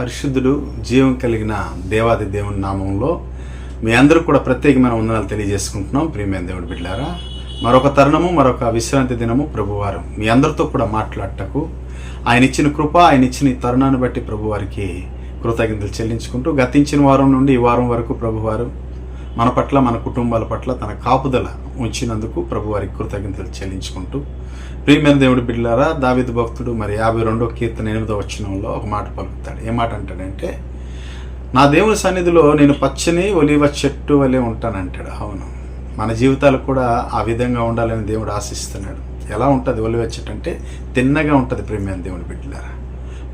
పరిశుద్ధుడు జీవం కలిగిన దేవాది దేవుని నామంలో మీ అందరూ కూడా ప్రత్యేకమైన వందనాలు తెలియజేసుకుంటున్నాం. ప్రియమైన దేవుడు బిడ్డారా మరొక తరుణము మరొక విశ్రాంతి దినము ప్రభువారు మీ అందరితో కూడా మాట్లాడటకు ఆయన ఇచ్చిన కృప ఆయన ఇచ్చిన తరుణాన్ని బట్టి ప్రభువారికి కృతజ్ఞతలు చెల్లించుకుంటూ గతించిన వారం నుండి ఈ వారం వరకు ప్రభువారు మన పట్ల మన కుటుంబాల పట్ల తన కాపుదల ఉంచినందుకు ప్రభువారికి కృతజ్ఞతలు చెల్లించుకుంటూ ప్రియమైన దేవుడి బిడ్డలారా దావిద భక్తుడు మరి యాభై రెండో కీర్తన ఎనిమిదో వచ్చినంలో ఒక మాట పలుకుతాడు. ఏ మాట అంటాడంటే నా దేవుని సన్నిధిలో నేను పచ్చని ఒలివ చెట్టు వలె ఉంటానంటాడు. అవును మన జీవితాలు కూడా ఆ విధంగా ఉండాలని దేవుడు ఆశిస్తున్నాడు. ఎలా ఉంటుంది ఒలివ చెట్టు అంటే తిన్నగా ఉంటుంది ప్రియమైన దేవుని బిడ్డలారా.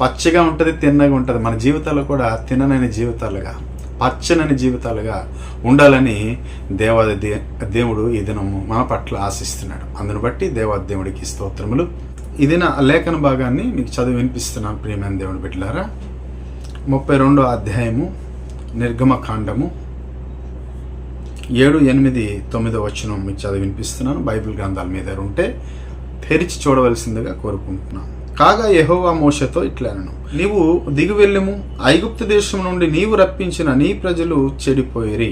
పచ్చగా ఉంటుంది తిన్నగా ఉంటుంది. మన జీవితాలు కూడా తిననని జీవితాలుగా పచ్చనని జీవితాలుగా ఉండాలని దేవాది దే- దేవుడు ఈ దినము మన పట్ల ఆశిస్తున్నాడు. అందును బట్టి దేవాది దేవుడికి స్తోత్రములు. ఇది నా లేఖన భాగాన్ని మీకు చదివి వినిపిస్తున్నాను ప్రియమైన దేవుని బిడ్డలారా ముప్పై రెండో అధ్యాయము నిర్గమకాండము ఏడు ఎనిమిది తొమ్మిదో వచనం మీకు చదివి వినిపిస్తున్నాను. బైబిల్ గ్రంథాల మీద ఉంటే తెరిచి చూడవలసిందిగా కోరుకుంటున్నాను కాగా యహోవా మోషతో ఇట్లనను నీవు దిగి వెళ్ళము ఐగుప్తు దేశం నుండి నీవు రప్పించిన నీ ప్రజలు చెడిపోయిరి.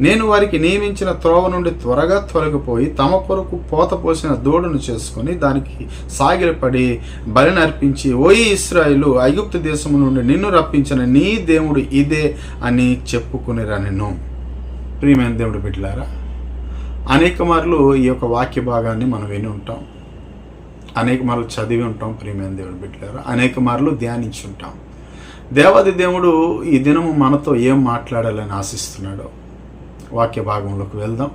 నేను వారికి నియమించిన త్రోవ నుండి త్వరగా తొలగిపోయి తమ కొరకు పోత పోసిన దూడను చేసుకొని దానికి సాగిలపడి బలిని అర్పించి ఓయి ఇస్రాయిలు ఐగుప్తు దేశం నుండి నిన్ను రప్పించిన నీ దేవుడు ఇదే అని చెప్పుకునిరా నిన్ను ప్రియమైన దేవుడు బిడ్డలారా అనేక మార్లు ఈ యొక్క వాక్య భాగాన్ని మనం విని ఉంటాం. అనేక మార్లు చదివి ఉంటాం ప్రియమైన దేవుడు బిడ్డలారా. అనేక మార్లు ధ్యానించి ఉంటాం. దేవాది దేవుడు ఈ దినము మనతో ఏం మాట్లాడాలని ఆశిస్తున్నాడో వాక్య భాగంలోకి వెళ్దాం.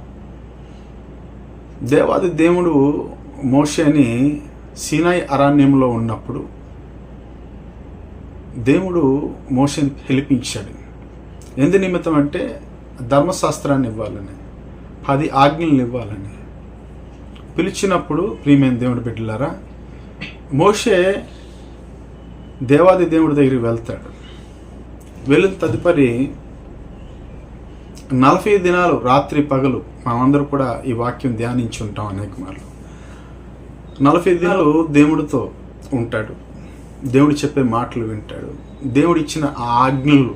దేవాది దేవుడు మోషేని సీనాయి అరణ్యంలో ఉన్నప్పుడు దేవుడు మోషని పిలిపించాడు. ఎందు నిమిత్తం అంటే ధర్మశాస్త్రాన్ని ఇవ్వాలని పది ఆజ్ఞలను ఇవ్వాలని పిలిచినప్పుడు ప్రియమైన దేవుడి బిడ్డలారా మోషే దేవాది దేవుడి దగ్గరికి వెళ్తాడు. వెళ్ళిన తదుపరి నలభై దినాలు రాత్రి పగలు మనమందరూ కూడా ఈ వాక్యం ధ్యానించి ఉంటాం అనేక మార్లు. నలభై దినాలు దేవుడితో ఉంటాడు. దేవుడు చెప్పే మాటలు వింటాడు. దేవుడు ఇచ్చిన ఆజ్ఞలు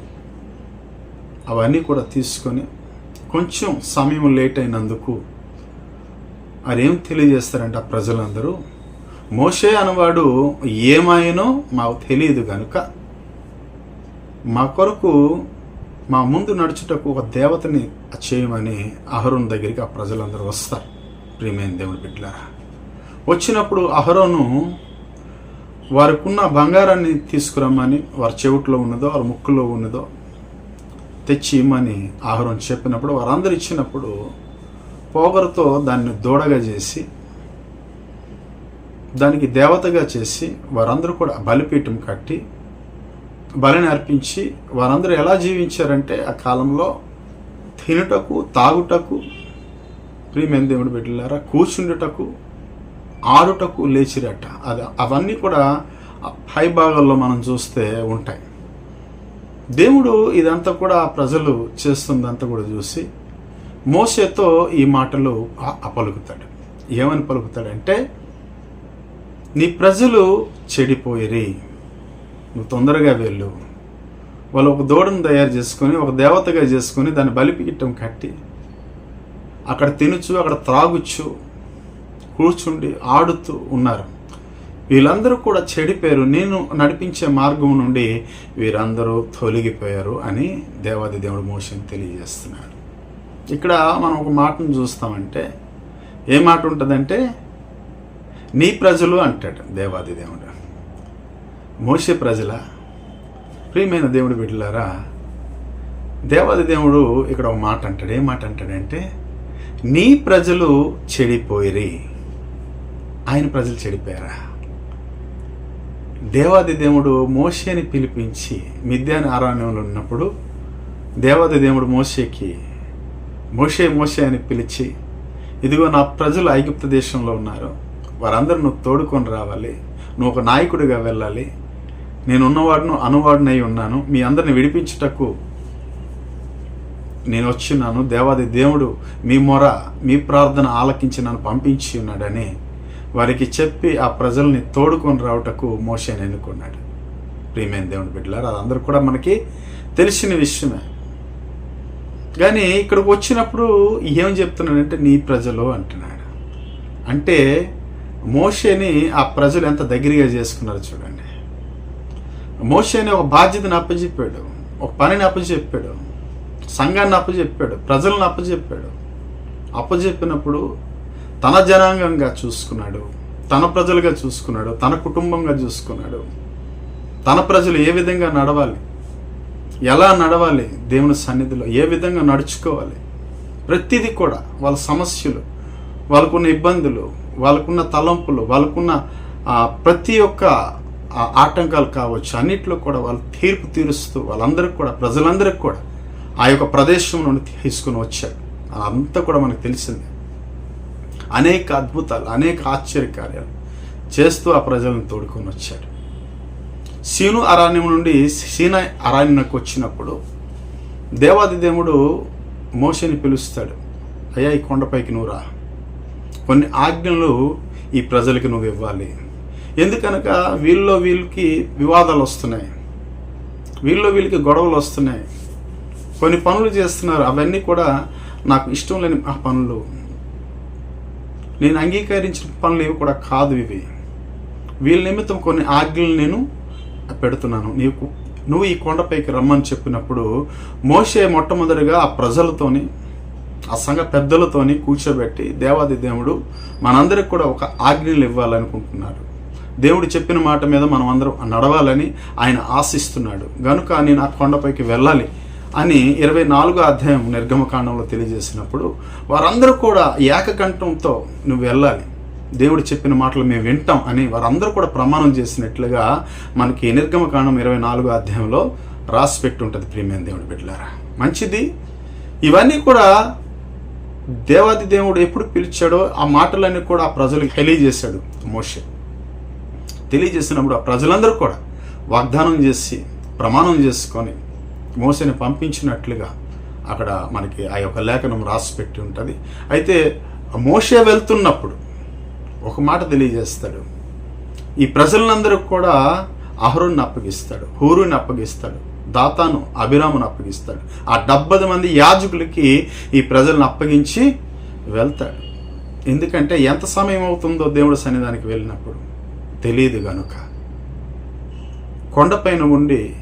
అవన్నీ కూడా తీసుకొని కొంచెం సమయం లేట్ అయినందుకు అదేం తెలియజేస్తారంట ప్రజలందరూ? మోషే అనవాడు ఏమాయనో మాకు తెలియదు కనుక మా కొరకు మా ముందు నడుచుటకు ఒక దేవతని చేయమని అహరోన్ దగ్గరికి ఆ ప్రజలందరూ వస్తారు. ప్రియమైన దేవుడి బిడ్డలారా వచ్చినప్పుడు అహరోను వారికున్న బంగారాన్ని తీసుకురమ్మని వారి చెవిట్లో ఉన్నదో వారి ముక్కులో ఉన్నదో తెచ్చి ఇమ్మని ఆహారం చెప్పినప్పుడు వారందరూ ఇచ్చినప్పుడు పోగరుతో దాన్ని దూడగా చేసి దానికి దేవతగా చేసి వారందరూ కూడా బలిపీఠం కట్టి బలిని అర్పించి వారందరూ ఎలా జీవించారంటే ఆ కాలంలో తినుటకు తాగుటకు ప్రియమైన దేవుడు బిడ్డలారా కూర్చుండుటకు ఆడుటకు లేచిరట. అది అవన్నీ కూడా ఆ పై భాగాల్లో మనం చూస్తే ఉంటాయి. దేవుడు ఇదంతా కూడా ప్రజలు చేస్తుందంతా కూడా చూసి మోసేతో ఈ మాటలు అపలుకుతాడు. ఏమని పలుకుతాడంటే నీ ప్రజలు చెడిపోయిరి. నువ్వు తొందరగా వెళ్ళు. వాళ్ళు ఒక దూడను తయారు చేసుకొని ఒక దేవతగా చేసుకొని దాన్ని బలిపీఠం కట్టి అక్కడ తినచ్చు అక్కడ త్రాగుచ్చు కూర్చుండి ఆడుతూ ఉన్నారు. వీళ్ళందరూ కూడా చెడిపోయారు. నేను నడిపించే మార్గం నుండి వీరందరూ తొలగిపోయారు అని దేవాది దేవుడు మోషన్ తెలియజేస్తున్నాడు. ఇక్కడ మనం ఒక మాటను చూస్తామంటే ఏ మాట ఉంటుందంటే నీ ప్రజలు అంటాడు దేవాది దేవుడు. మోసే ప్రజల ప్రియమైన దేవుడు బిడ్డలారా దేవాది దేవుడు ఇక్కడ ఒక మాట అంటాడు. ఏ మాట అంటాడంటే నీ ప్రజలు చెడిపోయిరి. ఆయన ప్రజలు చెడిపోయారా? దేవాది దేవుడు మోషేని పిలిపించి మిద్యాని ఆరణ్యంలో ఉన్నప్పుడు దేవాది దేవుడు మోషేకి మోషే మోషే అని పిలిచి ఇదిగో నా ప్రజలు ఐగుప్త దేశంలో ఉన్నారు. వారందరూ నువ్వు తోడుకొని రావాలి. నువ్వు ఒక నాయకుడిగా వెళ్ళాలి. నేను ఉన్నవాడును అనువాడినై ఉన్నాను. మీ అందరిని విడిపించుటకు నేను వచ్చిన్నాను దేవాది దేవుడు మీ మొర మీ ప్రార్థన ఆలకించి నన్ను పంపించి ఉన్నాడని వారికి చెప్పి ఆ ప్రజల్ని తోడుకొని రావటకు మోషేని ఎన్నుకున్నాడు. ప్రియమైన దేవుని బిడ్డలారు అది అందరూ కూడా మనకి తెలిసిన విషయమే. కానీ ఇక్కడికి వచ్చినప్పుడు ఏం చెప్తున్నాడంటే నీ ప్రజలు అంటున్నాడు. అంటే మోషేని ఆ ప్రజలు ఎంత దగ్గరగా చేసుకున్నారో చూడండి. మోషేని ఒక బాధ్యతను అప్పచెప్పాడు. ఒక పనిని అప్పచెప్పాడు. సంఘాన్ని అప్పచెప్పాడు. ప్రజలను అప్పచెప్పాడు. అప్పచెప్పినప్పుడు తన జనాంగంగా చూసుకున్నాడు. తన ప్రజలుగా చూసుకున్నాడు. తన కుటుంబంగా చూసుకున్నాడు. తన ప్రజలు ఏ విధంగా నడవాలి? ఎలా నడవాలి దేవుని సన్నిధిలో? ఏ విధంగా నడుచుకోవాలి? ప్రతిదీ కూడా వాళ్ళ సమస్యలు వాళ్ళకున్న ఇబ్బందులు వాళ్ళకున్న తలంపులు వాళ్ళకున్న ప్రతి ఒక్క ఆటంకాలు కావచ్చు అన్నిట్లో కూడా వాళ్ళు తీర్పు తీరుస్తూ వాళ్ళందరికీ కూడా ప్రజలందరికీ కూడా ఆ యొక్క ప్రదేశం నుండి తీసుకుని వచ్చాడు అంతా కూడా మనకు తెలిసిందే. అనేక అద్భుతాలు అనేక ఆశ్చర్యకార్యాలు చేస్తూ ఆ ప్రజలను తోడుకొని వచ్చాడు సీను అరణ్యం నుండి సీన అరణ్యకు వచ్చినప్పుడు దేవాది దేవుడు మోషని పిలుస్తాడు అయ్యా ఈ కొండపైకి నువ్వు రా. కొన్ని ఆజ్ఞలు ఈ ప్రజలకి నువ్వు ఇవ్వాలి. ఎందుకనక వీళ్ళలో వీళ్ళకి వివాదాలు వస్తున్నాయి. వీళ్ళలో వీళ్ళకి గొడవలు వస్తున్నాయి. కొన్ని పనులు చేస్తున్నారు. అవన్నీ కూడా నాకు ఇష్టం లేని ఆ పనులు. నేను అంగీకరించిన పనులు ఇవి కూడా కాదు ఇవి. వీళ్ళ నిమిత్తం కొన్ని ఆజ్ఞలు నేను పెడుతున్నాను. నీకు నువ్వు ఈ కొండపైకి రమ్మని చెప్పినప్పుడు మోసే మొట్టమొదటిగా ఆ ప్రజలతోని ఆ సంఘ పెద్దలతోని కూర్చోబెట్టి దేవాది దేవుడు మనందరికి కూడా ఒక ఆజ్ఞలు ఇవ్వాలనుకుంటున్నాడు. దేవుడు చెప్పిన మాట మీద మనం అందరం నడవాలని ఆయన ఆశిస్తున్నాడు. గనుక నేను ఆ కొండపైకి వెళ్ళాలి అని ఇరవై నాలుగో అధ్యాయం నిర్గమకాండంలో తెలియజేసినప్పుడు వారందరూ కూడా ఏకకంఠంతో నువ్వు వెళ్ళాలి. దేవుడు చెప్పిన మాటలు మేము వింటాం అని వారందరూ కూడా ప్రమాణం చేసినట్లుగా మనకి నిర్గమ కాండం ఇరవై నాలుగో అధ్యాయంలో రాసి పెట్టి ఉంటుంది ప్రియమైన దేవుడు బిడ్డలారా. మంచిది? ఇవన్నీ కూడా దేవాది దేవుడు ఎప్పుడు పిలిచాడో ఆ మాటలన్నీ కూడా ఆ ప్రజలకు తెలియజేశాడు మోషే. తెలియజేసినప్పుడు ఆ ప్రజలందరూ కూడా వాగ్దానం చేసి ప్రమాణం చేసుకొని మోసని పంపించినట్లుగా అక్కడ మనకి ఆ యొక్క లేఖనం రాసి పెట్టి ఉంటుంది అయితే మోసే వెళ్తున్నప్పుడు ఒక మాట తెలియజేస్తాడు. ఈ ప్రజలందరూ కూడా అహరుణ్ణి అప్పగిస్తాడు హూరుని అప్పగిస్తాడు దాతాను అభిరామును అప్పగిస్తాడు. ఆ డెబ్బది మంది యాజకులకి ఈ ప్రజలను అప్పగించి వెళ్తాడు. ఎందుకంటే ఎంత సమయం అవుతుందో దేవుడి సన్నిధానికి వెళ్ళినప్పుడు తెలియదు గనుక. కొండపైన ఉండి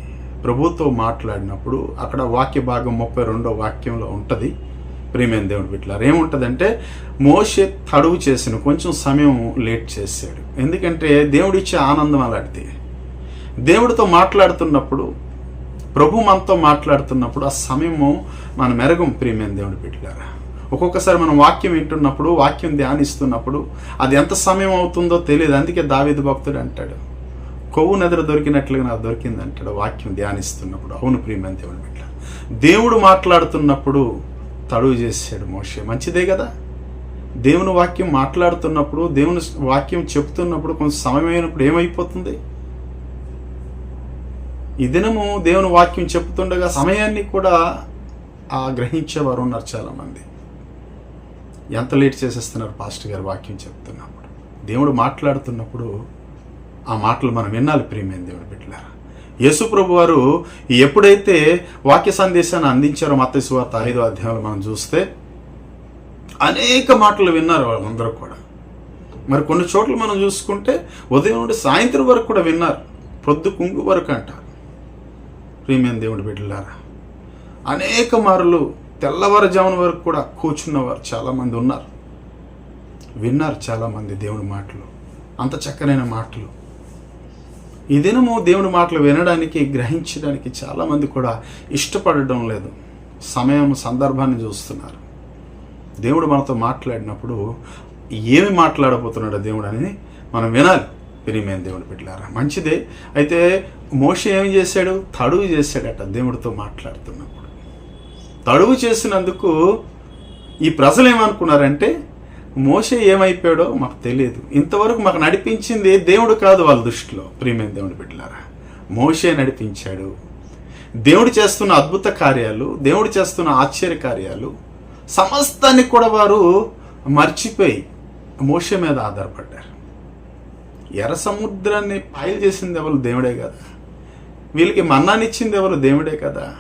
ప్రభుతో మాట్లాడినప్పుడు అక్కడ వాక్య భాగం ముప్పై రెండో వాక్యంలో ఉంటుంది. ప్రియమైన దేవుడు బిడ్డలారు? ఏముంటుందంటే మోషే తడువు చేసిన కొంచెం సమయం లేట్ చేశాడు. ఎందుకంటే దేవుడు ఇచ్చే ఆనందం అలాంటిది. దేవుడితో మాట్లాడుతున్నప్పుడు ప్రభు మనతో మాట్లాడుతున్నప్పుడు ఆ సమయము మన మెరగం ప్రియమైన దేవుడు బిడ్డలారా? ఒక్కొక్కసారి మనం వాక్యం వింటున్నప్పుడు వాక్యం ధ్యానిస్తున్నప్పుడు అది ఎంత సమయం అవుతుందో తెలియదు. అందుకే దావేది భక్తుడు అంటాడు కొవ్వు నదిలో దొరికినట్లుగా నాకు దొరికింది అంటాడు వాక్యం ధ్యానిస్తున్నప్పుడు. అవును ప్రియమైన దేవుడు బిడ్డ దేవుడు మాట్లాడుతున్నప్పుడు తడువు చేశాడు మోషే. మంచిదే కదా? దేవుని వాక్యం మాట్లాడుతున్నప్పుడు దేవుని వాక్యం చెప్తున్నప్పుడు కొంచెం సమయం అయినప్పుడు ఏమైపోతుంది? ఈ దినము దేవుని వాక్యం చెప్తుండగా సమయాన్ని కూడా ఆ గ్రహించేవారు ఉన్నారు చాలామంది. ఎంత లేట్ చేసేస్తున్నారు పాస్టర్ గారు వాక్యం చెప్తున్నప్పుడు? దేవుడు మాట్లాడుతున్నప్పుడు ఆ మాటలు మనం వినాలి ప్రియమైన దేవుడు బిడ్డలారా. యేసుప్రభు వారు ఎప్పుడైతే వాక్య సందేశాన్ని అందించారో మత సువార్త ఐదో అధ్యాయంలో మనం చూస్తే అనేక మాటలు విన్నారు వాళ్ళందరూ కూడా. మరి కొన్ని చోట్ల మనం చూసుకుంటే ఉదయం నుండి సాయంత్రం వరకు కూడా విన్నారు. పొద్దు కుంగు వరకు అంటారు. ప్రియమైన దేవుడి బిడ్డలారా అనేక మార్లు తెల్లవారుజామున వరకు కూడా కూర్చున్నవారు చాలామంది ఉన్నారు. విన్నారు చాలామంది దేవుని మాటలు. అంత చక్కనైన మాటలు. ఈ దినము దేవుని మాటలు వినడానికి గ్రహించడానికి చాలామంది కూడా ఇష్టపడడం లేదు. సమయం సందర్భాన్ని చూస్తున్నారు. దేవుడు మనతో మాట్లాడినప్పుడు ఏమి మాట్లాడబోతున్నాడు దేవుడు అని మనం వినాలి. ప్రియమైన దేవుడు పెట్టారా మంచిదే. అయితే మోష ఏం చేశాడు? తడువు చేశాడట దేవుడితో మాట్లాడుతున్నప్పుడు. తడువు చేసినందుకు ఈ ప్రజలు ఏమనుకున్నారంటే మోసే ఏమైపోయాడో మాకు తెలియదు. ఇంతవరకు మాకు నడిపించింది దేవుడు కాదు వాళ్ళ దృష్టిలో. ప్రియమైన దేవుడు బిడ్డలారా మోసే నడిపించాడు. దేవుడు చేస్తున్న అద్భుత కార్యాలు దేవుడు చేస్తున్న ఆశ్చర్య కార్యాలు సమస్తాన్ని కూడా వారు మర్చిపోయి మోషే మీద ఆధారపడ్డారు. ఎర్ర సముద్రాన్ని పాయలు చేసింది ఎవరు? దేవుడే కదా. వీళ్ళకి మన్నానిచ్చింది ఎవరు? దేవుడే కదా.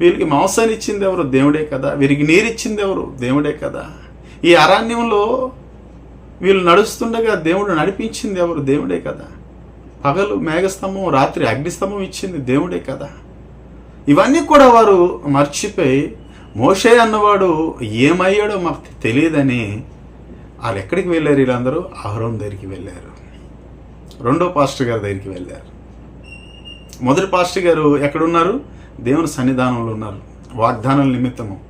వీళ్ళకి మాంసాన్ని ఇచ్చింది ఎవరు? దేవుడే కదా. వీరికి నీరిచ్చింది ఎవరు? దేవుడే కదా. ఈ అరణ్యంలో వీళ్ళు నడుస్తుండగా దేవుడు నడిపించింది ఎవరు? దేవుడే కదా. పగలు మేఘస్తంభం రాత్రి అగ్నిస్తంభం ఇచ్చింది దేవుడే కదా. ఇవన్నీ కూడా వారు మర్చిపోయి మోషే అన్నవాడు ఏమయ్యాడో మాకు తెలియదని వాళ్ళు ఎక్కడికి వెళ్ళారు వీళ్ళందరూ? అహరోన్ దగ్గరికి వెళ్ళారు. రెండో పాస్టర్ గారి దగ్గరికి వెళ్ళారు. మొదటి పాస్టర్ గారు ఎక్కడున్నారు? దేవుని సన్నిధానంలో ఉన్నారు. వాగ్దానాల నిమిత్తము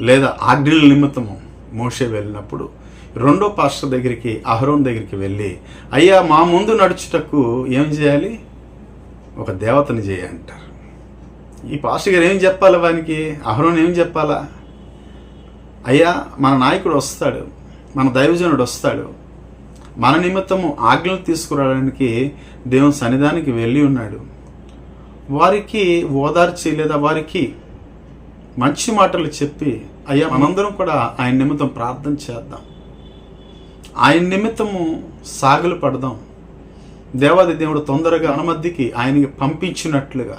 లేదా ఆజ్ఞల నిమిత్తము. మోషే వెళ్ళినప్పుడు రెండో పాస్టర్ దగ్గరికి అహరోన్ దగ్గరికి వెళ్ళి అయ్యా మా ముందు నడుచుటకు ఏం చేయాలి? ఒక దేవతని చేయంటారు ఈ పాస్టర్ గారు ఏం చెప్పాలి వానికి? అహరోన్ ఏం చెప్పాలా? అయ్యా మన నాయకుడు వస్తాడు మన దైవజనుడు వస్తాడు మన నిమిత్తము ఆజ్ఞలు తీసుకురావడానికి దేవుని సన్నిధానికి వెళ్ళి ఉన్నాడు. వారికి ఓదార్చి లేదా వారికి మంచి మాటలు చెప్పి అయ్యా మనందరం కూడా ఆయన నిమిత్తం ప్రార్థన చేద్దాం. ఆయన నిమిత్తము సాగులు పడదాం. దేవాది దేవుడు తొందరగా అనుమతికి ఆయనకి పంపించినట్లుగా.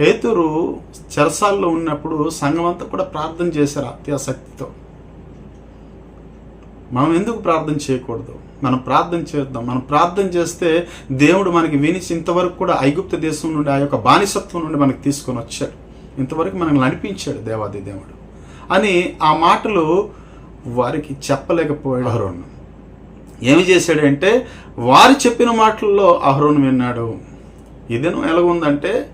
పేతురు చెరసాల్లో ఉన్నప్పుడు సంఘం అంతా కూడా ప్రార్థన చేశారు అత్యాసక్తితో. మనం ఎందుకు ప్రార్థన చేయకూడదు? మనం ప్రార్థన చేద్దాం. మనం ప్రార్థన చేస్తే దేవుడు మనకి వినిచి ఇంతవరకు కూడా ఐగుప్త దేశం నుండి ఆ యొక్క బానిసత్వం నుండి మనకి తీసుకొని వచ్చాడు. ఇంతవరకు మనల్ని నడిపించాడు దేవాది దేవుడు. అని ఆ మాటలు వారికి చెప్పలేకపోయాడు అహరోన్. ఏమి చేశాడంటే వారు చెప్పిన మాటల్లో అహరోన్ విన్నాడు. ఇదేను ఎలాగుందంటే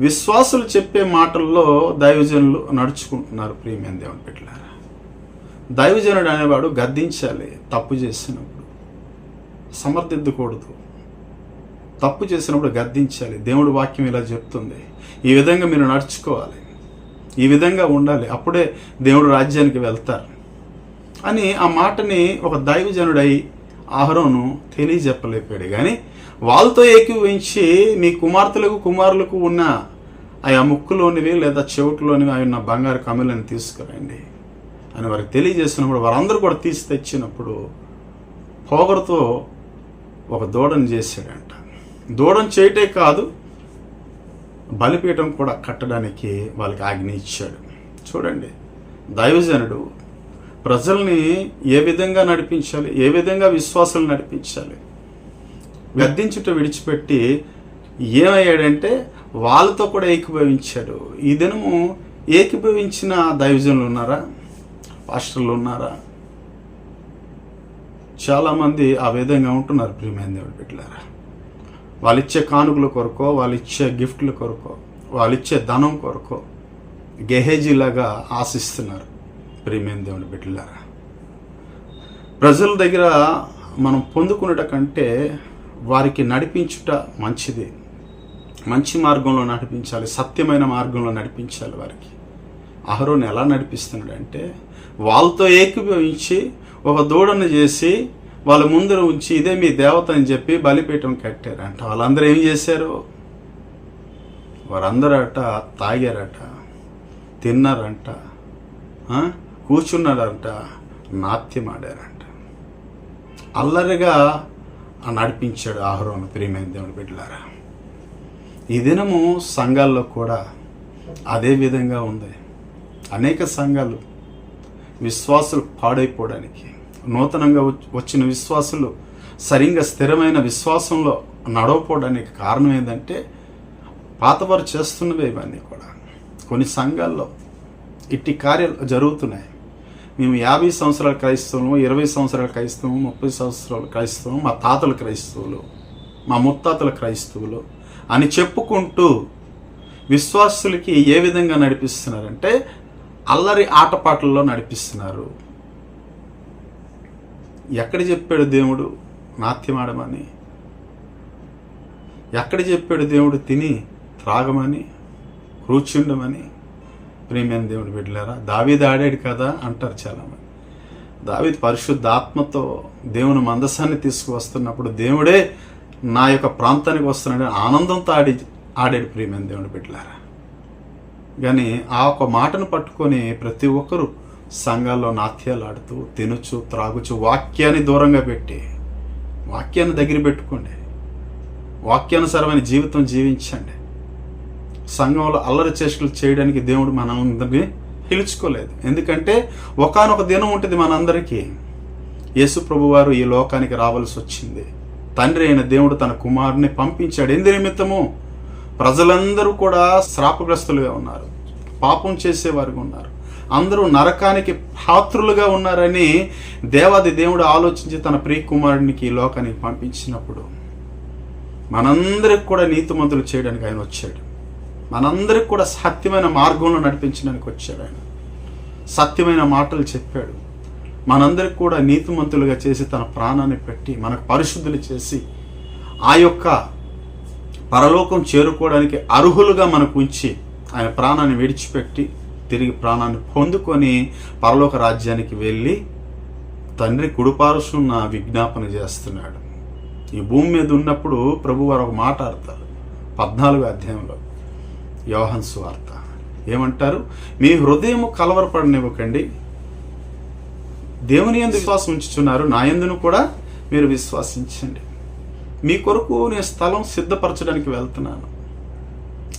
విశ్వాసులు చెప్పే మాటల్లో దైవజనులు నడుచుకుంటున్నారు ప్రియమైన దేవుని పెట్టారా దైవజనుడు అనేవాడు గద్దించాలి తప్పు చేసినప్పుడు. సమర్థిద్దకూడదు తప్పు చేసినప్పుడు గద్దించాలి. దేవుడు వాక్యం ఇలా చెప్తుంది. ఈ విధంగా మీరు నడుచుకోవాలి. ఈ విధంగా ఉండాలి. అప్పుడే దేవుడు రాజ్యానికి వెళ్తారు. అని ఆ మాటని ఒక దైవజనుడై ఆహరోను తెలియజెప్పలేపాడు. కానీ వాళ్ళతో ఏకీవించి మీ కుమార్తెలకు కుమారులకు ఉన్న ఆ ముక్కులోనివి లేదా చెవుట్లోనివి అవి ఉన్న బంగారు కమ్మెలను తీసుకురండి అని వారికి తెలియజేసినప్పుడు వారందరూ కూడా తీసి తెచ్చినప్పుడు పోగరుతో ఒక దూడను చేశాడంట. దూడను చేయటే కాదు బలిపీఠం కూడా కట్టడానికి వాళ్ళకి ఆజ్ఞ ఇచ్చాడు. చూడండి దైవజనుడు ప్రజల్ని ఏ విధంగా నడిపించాలి ఏ విధంగా విశ్వాసాలు నడిపించాలి? గద్దించుట విడిచిపెట్టి ఏమయ్యాడంటే వాళ్ళతో కూడా ఏకీభవించాడు. ఈ దినము ఏకీభవించిన దైవజనులు ఉన్నారా? పాస్టర్లు ఉన్నారా? చాలామంది ఆ విధంగా ఉంటున్నారు ప్రియమైన దేవుడు బిడ్డలారా. వాళ్ళు ఇచ్చే కానుకల కొరకో వాళ్ళు ఇచ్చే గిఫ్ట్ల కొరకో వాళ్ళు ఇచ్చే ధనం కొరకో గెహేజీలాగా ఆశిస్తున్నారు. ప్రియమైన దేవుని బిడ్డలారా ప్రజల దగ్గర మనం పొందుకునేట కంటే వారికి నడిపించుట మంచిది. మంచి మార్గంలో నడిపించాలి సత్యమైన మార్గంలో నడిపించాలి వారికి. అహరోని ఎలా నడిపిస్తున్నాడంటే వాళ్ళతో ఏకీభవించి ఒక దూడను చేసి వాళ్ళ ముందర ఉంచి ఇదే మీ దేవత అని చెప్పి బలిపీఠం కట్టారంట. వాళ్ళందరూ ఏం చేశారు? వారందరూ అట తాగారట తిన్నారంట కూర్చున్నారంట నాట్యం ఆడారంట. అల్లరిగా ఆ నడిపించాడు ఆహరోను ప్రియమైన దేవుని బిడ్డలారా. ఈ దినము సంఘాల్లో కూడా అదే విధంగా ఉంది. అనేక సంఘాలు విశ్వాసులు పాడైపోవడానికి నూతనంగా వచ్చిన విశ్వాసులు సరిగ్గా స్థిరమైన విశ్వాసంలో నడవపోవడానికి కారణం ఏంటంటే పాతవారు చేస్తున్నవే ఇవన్నీ కూడా. కొన్ని సంఘాల్లో ఇట్టి కార్యాలు జరుగుతున్నాయి. మేము యాభై సంవత్సరాల క్రైస్తవులు ఇరవై సంవత్సరాల క్రైస్తవం ముప్పై సంవత్సరాల క్రైస్తవం మా తాతల క్రైస్తవులు మా ముత్తాతల క్రైస్తవులు అని చెప్పుకుంటూ విశ్వాసులకి ఏ విధంగా నడిపిస్తున్నారంటే అల్లరి ఆటపాటల్లో నడిపిస్తున్నారు. ఎక్కడ చెప్పాడు దేవుడు? నాట్యమాడమని ఎక్కడ చెప్పాడు దేవుడు? తిని త్రాగమని కూర్చుండమని. ప్రేమైన దేవుడు బిడ్డలారా? దావీది ఆడాడు కదా అంటారు చాలామంది. దావీది పరిశుద్ధాత్మతో దేవుని మందసాన్ని తీసుకువస్తున్నప్పుడు దేవుడే నా యొక్క ప్రాంతానికి వస్తున్నాడు. ఆనందంతో ఆడి ఆడాడు ప్రియమైన దేవుని బిడ్డలారా? కానీ ఆ ఒక మాటను పట్టుకొని ప్రతి ఒక్కరూ సంఘాల్లో నాట్యాలు ఆడుతూ తినచ్చు త్రాగుచు వాక్యాన్ని దూరంగా పెట్టి వాక్యాన్ని దగ్గర పెట్టుకోండి. వాక్యానుసారమైన జీవితం జీవించండి. సంఘంలో అల్లరి చేష్టలు చేయడానికి దేవుడు మనందరినీ పిలుచుకోలేదు. ఎందుకంటే ఒకానొక దినం ఉంటుంది మనందరికీ. యేసు ప్రభువారు ఈ లోకానికి రావాల్సి వచ్చింది. తండ్రి అయిన దేవుడు తన కుమారుని పంపించాడు. ఎందు నిమిత్తము? ప్రజలందరూ కూడా శ్రాపగ్రస్తులుగా ఉన్నారు. పాపం చేసేవారుగా ఉన్నారు. అందరూ నరకానికి పాత్రులుగా ఉన్నారని దేవాది దేవుడు ఆలోచించి తన ప్రియకుమారునికి ఈ లోకానికి పంపించినప్పుడు మనందరికి కూడా నీతిమంతులు చేయడానికి ఆయన వచ్చాడు. మనందరికి కూడా సత్యమైన మార్గంలో నడిపించడానికి వచ్చాడు ఆయన. సత్యమైన మాటలు చెప్పాడు. మనందరికి కూడా నీతిమంతులుగా చేసి తన ప్రాణాన్ని పెట్టి మనకు పరిశుద్ధులు చేసి ఆ యొక్క పరలోకం చేరుకోవడానికి అర్హులుగా మనకు ఉంచి ఆయన ప్రాణాన్ని విడిచిపెట్టి తిరిగి ప్రాణాన్ని పొందుకొని పరలోక రాజ్యానికి వెళ్ళి తండ్రి కుడిపారుసున్న విజ్ఞాపన చేస్తున్నాడు. ఈ భూమి మీద ఉన్నప్పుడు ప్రభు వారు ఒక మాట ఆడతారు. పద్నాలుగు అధ్యాయంలో యోహన్ వార్త ఏమంటారు? మీ హృదయం కలవరపడనివ్వకండి. దేవుని ఎందు విశ్వాసం ఉంచుచున్నారు. నా ఎందును కూడా మీరు విశ్వాసించండి. మీ కొరకు నేను స్థలం సిద్ధపరచడానికి వెళ్తున్నాను.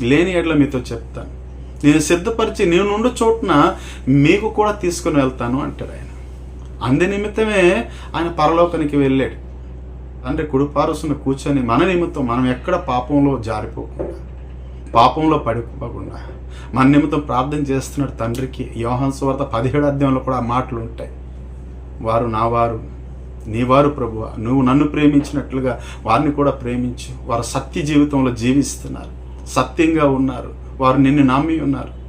లేని ఎడ్ల మీతో చెప్తాను. నేను సిద్ధపరిచి నేను ఉండు చోటున మీకు కూడా తీసుకుని వెళ్తాను అంటాడు ఆయన. అందు నిమిత్తమే ఆయన పరలోకానికి వెళ్ళాడు. అంటే కుడిపారుసున కూర్చొని మన నిమిత్తం మనం ఎక్కడ పాపంలో జారిపోకుండా పాపంలో పడిపోకుండా మన నిమిత్తం ప్రార్థన చేస్తున్నాడు తండ్రికి. యోహన్ సువార్త పదిహేడు అధ్యాయంలో కూడా ఆ మాటలు ఉంటాయి. వారు నా వారు నీ వారు ప్రభువ నువ్వు నన్ను ప్రేమించినట్లుగా వారిని కూడా ప్రేమించు. వారు సత్య జీవితంలో జీవిస్తున్నారు. సత్యంగా ఉన్నారు. వారు నిన్ను నమ్మి ఉన్నారు.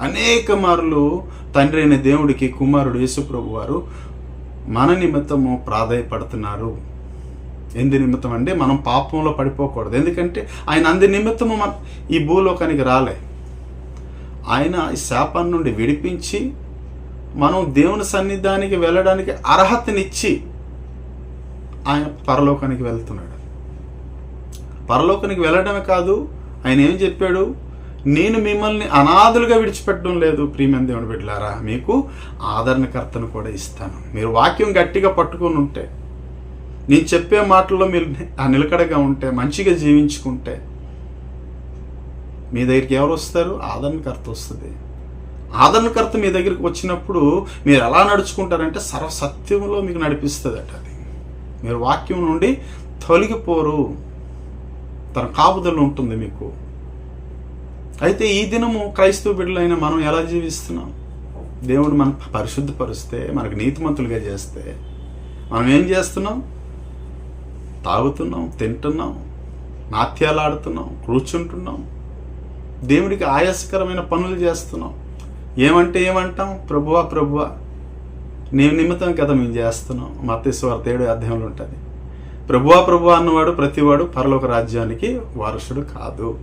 అనేక మార్లు తండ్రి అయిన దేవుడికి కుమారుడు యేసుప్రభు వారు మన నిమిత్తము ప్రాధాయపడుతున్నారు. ఎందు నిమిత్తం అంటే మనం పాపంలో పడిపోకూడదు. ఎందుకంటే ఆయన అందు నిమిత్తము మన ఈ భూలోకానికి రాలే. ఆయన ఈ శాపాన్ని నుండి విడిపించి మనం దేవుని సన్నిధానికి వెళ్ళడానికి అర్హతనిచ్చి ఆయన పరలోకానికి వెళ్తున్నాడు. పరలోకానికి వెళ్ళడమే కాదు ఆయన ఏం చెప్పాడు? నేను మిమ్మల్ని అనాథులుగా విడిచిపెట్టడం లేదు ప్రియమైన దేవుని బిడ్డలారా మీకు ఆదరణకర్తను కూడా ఇస్తాను. మీరు వాక్యం గట్టిగా పట్టుకొని ఉంటే నేను చెప్పే మాటల్లో మీరు నిలకడగా ఉంటే మంచిగా జీవించుకుంటే మీ దగ్గరికి ఎవరు వస్తారు? ఆదరణకర్త వస్తుంది. ఆదరణకర్త మీ దగ్గరికి వచ్చినప్పుడు మీరు ఎలా నడుచుకుంటారంటే సర్వసత్యంలో మీకు నడిపిస్తుంది అట అది. మీరు వాక్యం నుండి తొలగిపోరు. తన కాపుదలు ఉంటుంది మీకు. అయితే ఈ దినము క్రైస్తవ బిడ్డలైన మనం ఎలా జీవిస్తున్నాం? దేవుడు మనం పరిశుద్ధపరిస్తే మనకు నీతిమంతులుగా చేస్తే మనం ఏం చేస్తున్నాం? తాగుతున్నాం తింటున్నాం నాట్యాలు ఆడుతున్నాం కూర్చుంటున్నాం. దేవుడికి ఆయాసకరమైన పనులు చేస్తున్నాం. ఏమంటే ఏమంటాం? ప్రభువా ప్రభువా నేను నిమిత్తం కదా మేము చేస్తున్నాం. మతేశ్వర తేడు అధ్యాయంలో ఉంటుంది. ప్రభువా ప్రభువా అన్నవాడు ప్రతివాడు పరలోక రాజ్యానికి వారసుడు కాదు.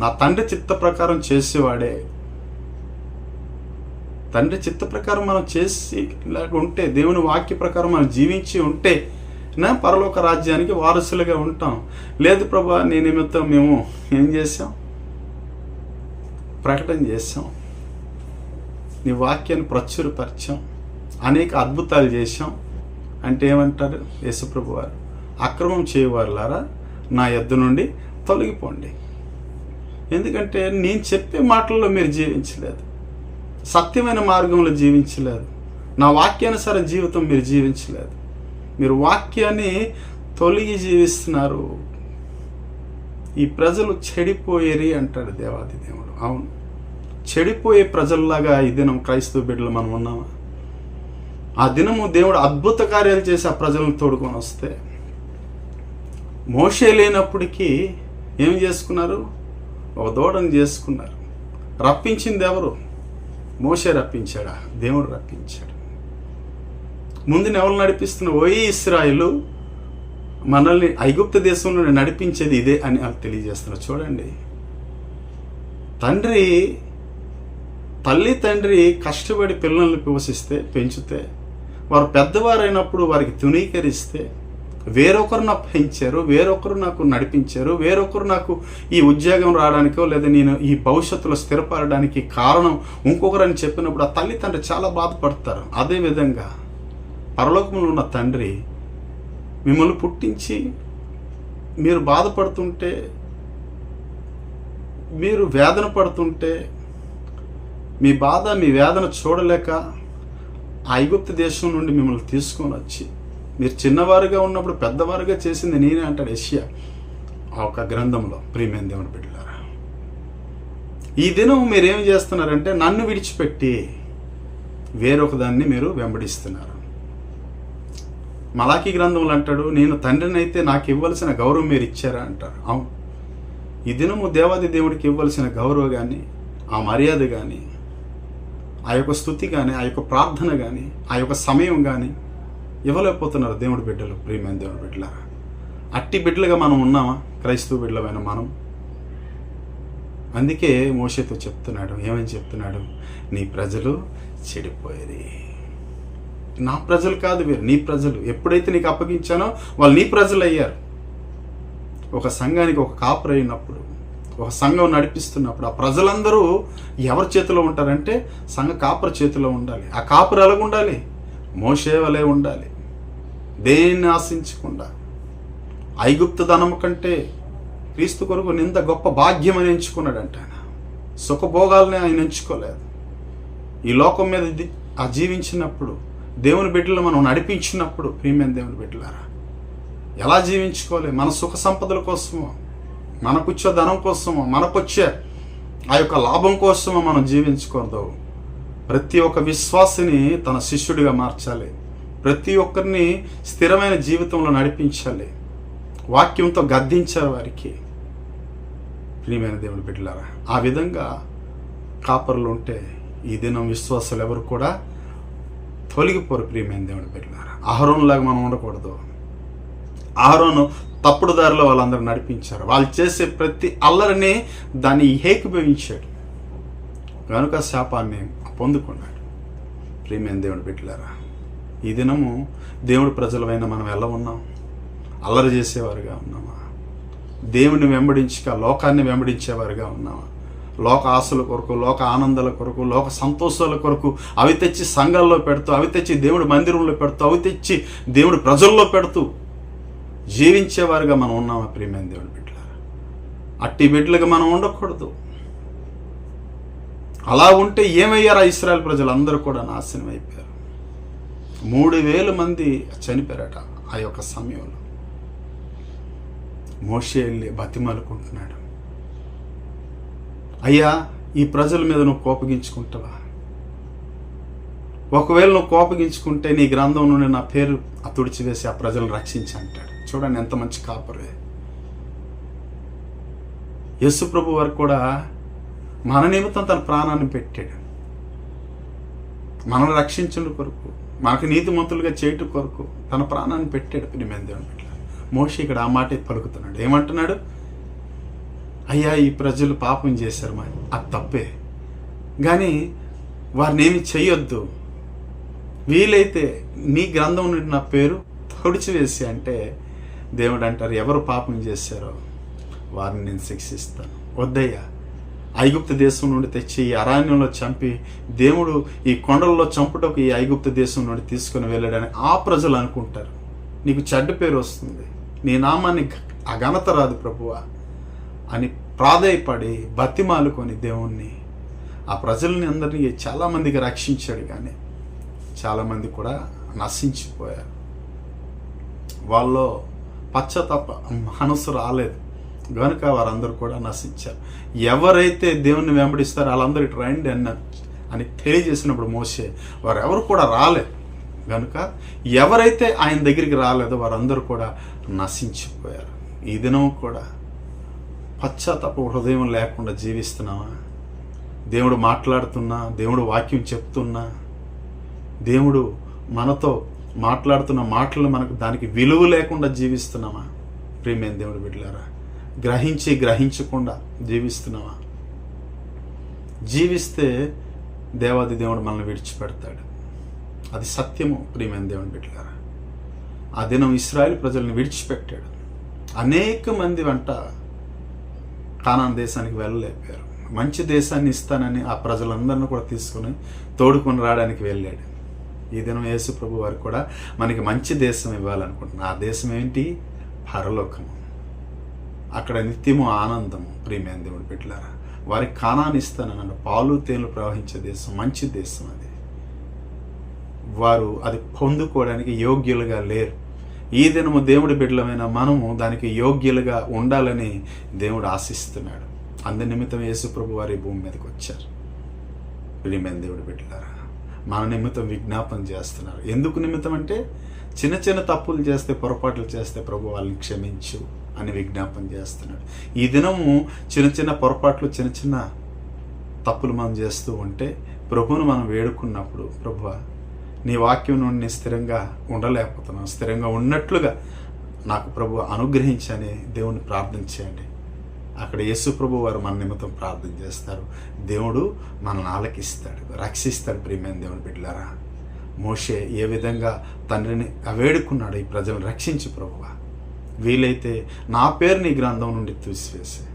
నా తండ్రి చిత్త ప్రకారం చేసేవాడే. తండ్రి చిత్త ప్రకారం మనం చేసి ఇలాగ ఉంటే దేవుని వాక్య ప్రకారం మనం జీవించి ఉంటే నా పరలోక రాజ్యానికి వారసులుగా ఉంటాం. లేదు ప్రభా నీ నిమిత్తం మేము ఏం చేసాం ప్రకటన చేసాం నీ వాక్యాన్ని ప్రచురపరిచాం. అనేక అద్భుతాలు చేశాం. అంటే ఏమంటారు? యేసుప్రభు వారు అక్రమం చేయవారులారా? నా ఎద్దు నుండి తొలగిపోండి. ఎందుకంటే నేను చెప్పే మాటల్లో మీరు జీవించలేదు. సత్యమైన మార్గంలో జీవించలేదు. నా వాక్యానుసార జీవితం మీరు జీవించలేదు. మీరు వాక్యాన్ని తొలగి జీవిస్తున్నారు. ఈ ప్రజలు చెడిపోయేరి అంటాడు దేవాది దేవుడు. అవును. చెడిపోయే ప్రజల్లాగా ఈ దినం క్రైస్తవ బిడ్డలు మనం ఉన్నామా? ఆ దినము దేవుడు అద్భుత కార్యాలు చేసి ఆ ప్రజలను తోడుకొని వస్తే మోషే లేనప్పటికీ ఏం చేసుకున్నారు? ఒక దూడను చేసుకున్నారు. రప్పించింది ఎవరు మోషే రప్పించాడా? దేవుడు రప్పించాడు. ముందుని ఎవరు నడిపిస్తున్న ఓయి ఇస్రాయిలు మనల్ని ఐగుప్త దేశంలో నడిపించేది ఇదే అని వాళ్ళు తెలియజేస్తున్నారు. చూడండి. తండ్రి తల్లి తండ్రి కష్టపడి పిల్లల్ని పోషిస్తే పెంచితే వారు పెద్దవారైనప్పుడు వారికి తునీకరిస్తే వేరొకరు నాకు పెంచారు వేరొకరు నాకు నడిపించారు వేరొకరు నాకు ఈ ఉద్యోగం రావడానికో లేదా నేను ఈ భవిష్యత్తులో స్థిరపడడానికి కారణం ఇంకొకరు అని చెప్పినప్పుడు ఆ తల్లి తండ్రి చాలా బాధపడతారు. అదేవిధంగా పరలోకంలో ఉన్న తండ్రి మిమ్మల్ని పుట్టించి మీరు బాధపడుతుంటే మీరు వేదన పడుతుంటే మీ బాధ మీ వేదన చూడలేక ఆ ఐగుప్తు దేశం నుండి మిమ్మల్ని తీసుకొని వచ్చి మీరు చిన్నవారుగా ఉన్నప్పుడు పెద్దవారుగా చేసింది నేనే అంటాడు యెషయా. ఆ ఒక గ్రంథంలో ప్రియమైన దేవుని బిడ్డలారా ఈ దినం మీరేం చేస్తున్నారంటే నన్ను విడిచిపెట్టి వేరొక దాన్ని మీరు వెంబడిస్తున్నారు. మలాఖీ గ్రంథంలో అంటాడు నేను తండ్రిని అయితే నాకు ఇవ్వాల్సిన గౌరవం మీరు ఇచ్చారా? అంటారు. అవును. ఈ దినము దేవాది దేవుడికి ఇవ్వాల్సిన గౌరవం కానీ ఆ మర్యాద కానీ ఆ యొక్క స్థుతి కానీ ఆ యొక్క ప్రార్థన కానీ ఆ యొక్క సమయం కానీ ఇవ్వలేకపోతున్నారు దేవుడి బిడ్డలు ప్రియమైన దేవుడి బిడ్డలారా. అట్టి బిడ్డలుగా మనం ఉన్నామా? క్రైస్తవ బిడ్డలమైన మనం? అందుకే మోషతో చెప్తున్నాడు ఏమని చెప్తున్నాడు? నీ ప్రజలు చెడిపోయేది. నా ప్రజలు కాదు వీరు నీ ప్రజలు. ఎప్పుడైతే నీకు అప్పగించానో వాళ్ళు నీ ప్రజలు అయ్యారు. ఒక సంఘానికి ఒక కాపర్ అయినప్పుడు ఒక సంఘం నడిపిస్తున్నప్పుడు ఆ ప్రజలందరూ ఎవరి చేతిలో ఉంటారంటే సంఘ కాపర్ చేతిలో ఉండాలి. ఆ కాపర్ ఎలాగుండాలి? మోసే వలె ఉండాలి. దేన్ని ఆశించకుండా? ఐగుప్తు ధనము కంటే క్రీస్తు కొరకు నింత గొప్ప భాగ్యం అని ఎంచుకున్నాడంట ఆయన. సుఖభోగాల్ని ఆయన ఎంచుకోలేదు. ఈ లోకం మీద ఆ జీవించినప్పుడు దేవుని బిడ్డలు మనం నడిపించినప్పుడు ప్రియమైన దేవుని బిడ్డలారా ఎలా జీవించుకోవాలి? మన సుఖ సంపదల కోసమో మనకొచ్చే ధనం కోసమో మనకొచ్చే ఆ యొక్క లాభం కోసమో మనం జీవించకూడదు. ప్రతి ఒక్క విశ్వాసిని తన శిష్యుడిగా మార్చాలి. ప్రతి ఒక్కరిని స్థిరమైన జీవితంలో నడిపించాలి. వాక్యంతో గద్దించారు వారికి. ప్రియమైన దేవుని బిడ్డలారా ఆ విధంగా కాపర్లు ఉంటే ఈ దినం విశ్వాసాలు ఎవరు కూడా తొలగిపోరు ప్రియమైన దేవుని బిడ్డలారా. ఆహారంలాగా మనం ఉండకూడదు. ఆహారోను తప్పుడు దారిలో వాళ్ళందరూ నడిపించారు. వాళ్ళు చేసే ప్రతి అల్లరిని దాన్ని ఏకీభవించాడు. కనుక శాపాన్ని పొందుకున్నాడు. ప్రియమైన దేవుని బిడ్డలారా ఈ దినము దేవుడి ప్రజలమైన మనం ఎలా ఉన్నాం? అల్లరి చేసేవారుగా ఉన్నామా? దేవుని వెంబడించక లోకాన్ని వెంబడించేవారుగా ఉన్నామా? లోక ఆశల కొరకు లోక ఆనందాల కొరకు లోక సంతోషాల కొరకు అవి తెచ్చి సంఘాల్లో పెడుతూ అవి తెచ్చి దేవుడి మందిరంలో పెడుతూ అవి తెచ్చి దేవుడి ప్రజల్లో పెడుతూ జీవించేవారుగా మనం ఉన్నామా ప్రియమైన దేవుడి బిడ్డలారా? అట్టి బిడ్డలుగా మనం ఉండకూడదు. అలా ఉంటే ఏమయ్యారా ఆ ఇస్రాయల్ ప్రజలందరూ కూడా నాశనం అయిపోయారు. మూడు వేల మంది చనిపోయారట ఆ యొక్క సమయంలో. మోషే వెళ్ళి బతిమాలుకుంటున్నాడు. అయ్యా ఈ ప్రజల మీద నువ్వు కోపగించుకుంటావా? ఒకవేళ నువ్వు కోపగించుకుంటే నీ గ్రంథం నుండి నా పేరు ఆ తుడిచివేసి ఆ ప్రజలను రక్షించి అంటాడు. చూడండి ఎంత మంచి కాపరే. యేసు ప్రభు వారు కూడా మన నిమిత్తం తన ప్రాణాన్ని పెట్టాడు. మనల్ని రక్షించడం కొరకు మనకు నీతిమంతులుగా చేయటం కొరకు తన ప్రాణాన్ని పెట్టాడు ప్రియమైన దేవుని మోషి ఇక్కడ ఆ మాట పలుకుతున్నాడు. ఏమంటున్నాడు? అయ్యా ఈ ప్రజలు పాపం చేశారు మా అది తప్పే. కానీ వారిని ఏమి చెయ్యొద్దు వీలైతే నీ గ్రంథం నుండి నా పేరు తొడిచివేసి అంటే దేవుడు అంటారు ఎవరు పాపం చేశారో వారిని నేను శిక్షిస్తాను. వద్దయ్యా ఐగుప్తు దేశం నుండి తెచ్చి ఈ అరణ్యంలో చంపి దేవుడు ఈ కొండల్లో చంపుటకు ఈ ఐగుప్తు దేశం నుండి తీసుకుని వెళ్ళాడని ఆ ప్రజలు అనుకుంటారు. నీకు చెడ్డ పేరు వస్తుంది. నీ నామాన్ని అఘనత రాదు ప్రభువా అని ప్రాధేయపడి బతిమాలుకొని దేవుణ్ణి. ఆ ప్రజల్ని అందరినీ చాలామందికి రక్షించాడు కానీ చాలామంది కూడా నశించిపోయారు. వాళ్ళలో పశ్చాత్తాప మనసు రాలేదు. కనుక వారందరూ కూడా నశించారు. ఎవరైతే దేవుణ్ణి వెంబడిస్తారో వాళ్ళందరూ ఇటు రండి అన్న అని తెలియజేసినప్పుడు మోసే వారు ఎవరు కూడా రాలేదు. కనుక ఎవరైతే ఆయన దగ్గరికి రాలేదో వారందరూ కూడా నశించిపోయారు. ఈ దినం కూడా పశ్చాత్తాప హృదయం లేకుండా జీవిస్తున్నామా దేవుడు మాట్లాడుతున్నా దేవుడు వాక్యం చెప్తున్నా దేవుడు మనతో మాట్లాడుతున్న మాటలు మనకు దానికి విలువ లేకుండా జీవిస్తున్నామా? ప్రేమేం దేవుడు బిడ్డలారా గ్రహించి గ్రహించకుండా జీవిస్తున్నావా? జీవిస్తే దేవాది దేవుడు మనల్ని విడిచిపెడతాడు. అది సత్యము ప్రియమైన దేవుని బిడ్డలారా. ఆ దినం ఇస్రాయల్ ప్రజల్ని విడిచిపెట్టాడు. అనేక మంది వెంట కానాన్ దేశానికి వెళ్ళలేపారు మంచి దేశాన్ని ఇస్తానని ఆ ప్రజలందరిని కూడా తీసుకుని తోడుకొని రావడానికి వెళ్ళాడు. ఈ దినం యేసు ప్రభు వారు కూడా మనకి మంచి దేశం ఇవ్వాలనుకుంటున్నాను ఆ దేశం ఏంటి? పరలోకము. అక్కడ నిత్యము ఆనందము. ప్రియమైన దేవుడు బిడ్డలారా వారికి కానాన్ని ఇస్తానన్న పాలు తేనెలు ప్రవహించే దేశం మంచి దేశం అది. వారు అది పొందుకోవడానికి యోగ్యులుగా లేరు. ఈ దినము దేవుడి బిడ్డలమైన మనము దానికి యోగ్యులుగా ఉండాలని దేవుడు ఆశిస్తున్నాడు. అందు నిమిత్తం యేసుప్రభు వారి భూమి మీదకి వచ్చారు. ప్రియమైన దేవుడి బిడ్డలారా మన నిమిత్తం విజ్ఞాపన చేస్తున్నారు. ఎందుకు నిమిత్తం అంటే చిన్న చిన్న తప్పులు చేస్తే పొరపాట్లు చేస్తే ప్రభు వాళ్ళని క్షమించు. అని విజ్ఞాపన చేస్తున్నాడు. ఈ దినము చిన్న చిన్న పొరపాట్లు చిన్న చిన్న తప్పులు మనం చేస్తూ ఉంటే ప్రభువును మనం వేడుకున్నప్పుడు ప్రభు నీ వాక్యం నుండి నేను స్థిరంగా ఉండలేకపోతున్నాను. స్థిరంగా ఉన్నట్లుగా నాకు ప్రభు అనుగ్రహించని దేవుని ప్రార్థించేయండి. అక్కడ యేసు ప్రభు వారు మన నిమిత్తం ప్రార్థన చేస్తారు. దేవుడు మనల్ని ఆలకిస్తాడు. రక్షిస్తాడు ప్రియమైన దేవుని బిడ్డలారా. మోషే ఏ విధంగా తండ్రిని వేడుకున్నాడు ఈ ప్రజలను రక్షించి ప్రభువా. వీలైతే నా పేరు నీ గ్రంథం నుండి తీసివేసే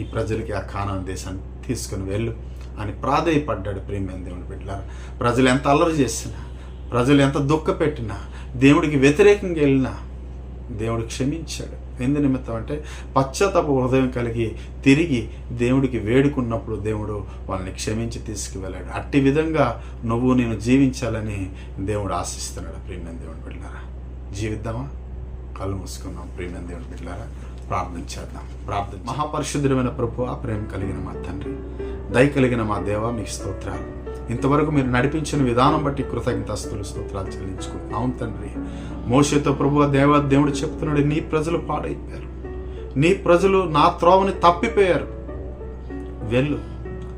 ఈ ప్రజలకి ఆ కానాన్ దేశాన్ని తీసుకుని వెళ్ళు అని ప్రాధేయపడ్డాడు ప్రియమైన దేవుని బిడ్డలారా. ప్రజలు ఎంత అల్లరి చేసినా ప్రజలు ఎంత దుఃఖ పెట్టినా దేవుడికి వ్యతిరేకంగా వెళ్ళినా దేవుడు క్షమించాడు. ఎందు నిమిత్తం అంటే పశ్చాత్తాప హృదయం కలిగి తిరిగి దేవుడికి వేడుకున్నప్పుడు దేవుడు వాళ్ళని క్షమించి తీసుకువెళ్ళాడు. అట్టి విధంగా నువ్వు నేను జీవించాలని దేవుడు ఆశిస్తున్నాడు ప్రియమైన దేవుడు బిడ్డలారా. జీవిద్దామా? కళ్ళు మూసుకున్నాం. ప్రియమైన దేవుని బిడ్డలారా ప్రార్థన చేద్దాం. ప్రార్థన మహాపరిశుద్ధమైన ప్రభు ఆ ప్రేమ కలిగిన మా తండ్రి దయ కలిగిన మా దేవ మీకు స్తోత్రాలు. ఇంతవరకు మీరు నడిపించిన విధానం బట్టి కృతజ్ఞతస్తులు స్తోత్రాలు చెల్లించుకుంటున్నాం. తండ్రి మోసతో ప్రభు దేవ దేవుడు చెప్తున్నాడు నీ ప్రజలు పాడైపోయారు. నీ ప్రజలు నా త్రోవని తప్పిపోయారు. వెళ్ళు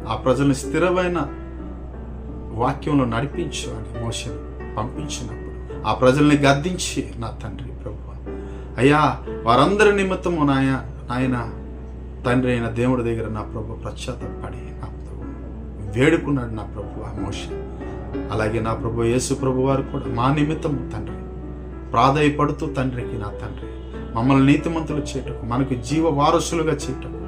ఆ ప్రజల్ని స్థిరమైన వాక్యంలో నడిపించు అని మోషన్ పంపించినప్పుడు ఆ ప్రజల్ని గద్దించి నా తండ్రి ప్రభు అయ్యా వారందరి నిమిత్తము నాయ నాయన తండ్రి అయిన దేవుడి దగ్గర నా ప్రభు పశ్చాత్తపడి నా ప్రభు వేడుకున్నాడు నా ప్రభు ఆ మోష. అలాగే నా ప్రభు యేసు ప్రభు వారు కూడా మా నిమిత్తం తండ్రి. ప్రాధాయపడుతూ తండ్రికి నా తండ్రి. మమ్మల్ని నీతిమంతులు చేయటకు మనకు జీవ వారసులుగా చేయటకు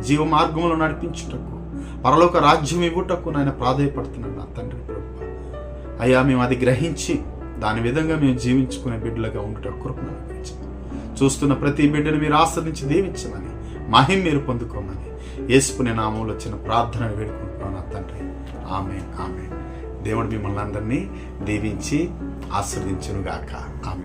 జీవ మార్గంలో నడిపించుటకు పరలోక రాజ్యం ఇవ్వటకు నాయన ప్రాధాయపడుతున్నాడు నా తండ్రి ప్రభు. అయ్యా మేము అది గ్రహించి దాని విధంగా మేము జీవించుకునే బిడ్డలుగా ఉండటం కృపను చూస్తున్న ప్రతి బిడ్డను మీరు ఆశ్రదించి దీవించమని మహిం మీరు పొందుకోమని యేసుకునే నామంలో వచ్చిన ప్రార్థన వేడుకుంటున్నాను నా తండ్రి. ఆమె ఆమె దేవుడు మిమ్మల్ని అందరినీ దీవించి ఆశ్రదించునుగాక. ఆమె